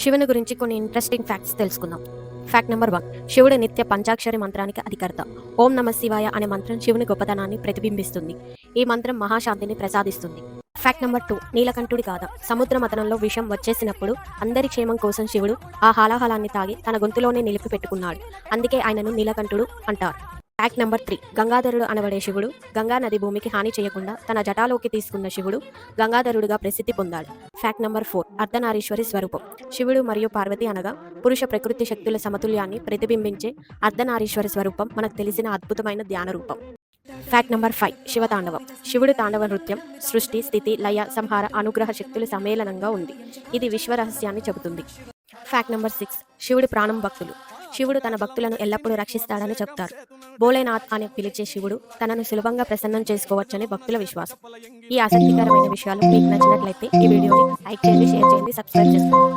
శివుని గురించి కొన్ని ఇంట్రెస్టింగ్ ఫ్యాక్ట్స్ తెలుసుకుందాం. ఫ్యాక్ట్ నెంబర్ వన్ శివుడు నిత్య పంచాక్షరి మంత్రానికి అధికర్త. ఓం నమ శివాయ అనే మంత్రం శివుని గొప్పతనాన్ని ప్రతిబింబిస్తుంది. ఈ మంత్రం మహాశాంతిని ప్రసాదిస్తుంది. ఫ్యాక్ట్ నెంబర్ టూ నీలకంఠుడి కాదా సముద్ర మతనంలో విషం వచ్చేసినప్పుడు అందరి క్షేమం కోసం శివుడు ఆ హాలాహలాన్ని తాగి తన గొంతులోనే నిలిపి పెట్టుకున్నాడు. అందుకే ఆయనను నీలకంఠుడు అంటారు. Fact number three. గంగాధరుడు అనబడే శివుడు గంగా నది భూమికి హాని చేయకుండా తన జటాలోకి తీసుకున్న శివుడు గంగాధరుడుగా ప్రసిద్ధి పొందాడు. Fact number four. అర్ధనారీశ్వరి స్వరూపం. శివుడు మరియు పార్వతి అనగా పురుష ప్రకృతి శక్తుల సమతుల్యాన్ని ప్రతిబింబించే అర్ధనారీశ్వరి స్వరూపం మనకు తెలిసిన అద్భుతమైన ధ్యాన రూపం. Fact number five. శివతాండవం శివుడు తాండవ నృత్యం సృష్టి స్థితి లయ సంహార అనుగ్రహ శక్తుల సమ్మేళనంగా ఉంది. ఇది విశ్వ రహస్యాన్ని చెబుతుంది. Fact number six. శివుడి ప్రాణం భక్తులు. శివుడు తన భక్తులను ఎల్లప్పుడూ రక్షిస్తాడని చెప్తారు. భోలేనాథ్ అని పిలిచే శివుడు తనను సులభంగా ప్రసన్నం చేసుకోవచ్చని భక్తుల విశ్వాసం. ఈ ఆసక్తికరమైన విషయాలు మీకు నచ్చినట్లయితే ఈ వీడియోని లైక్ చేయండి షేర్ చేయండి సబ్స్క్రైబ్ చేసుకోండి.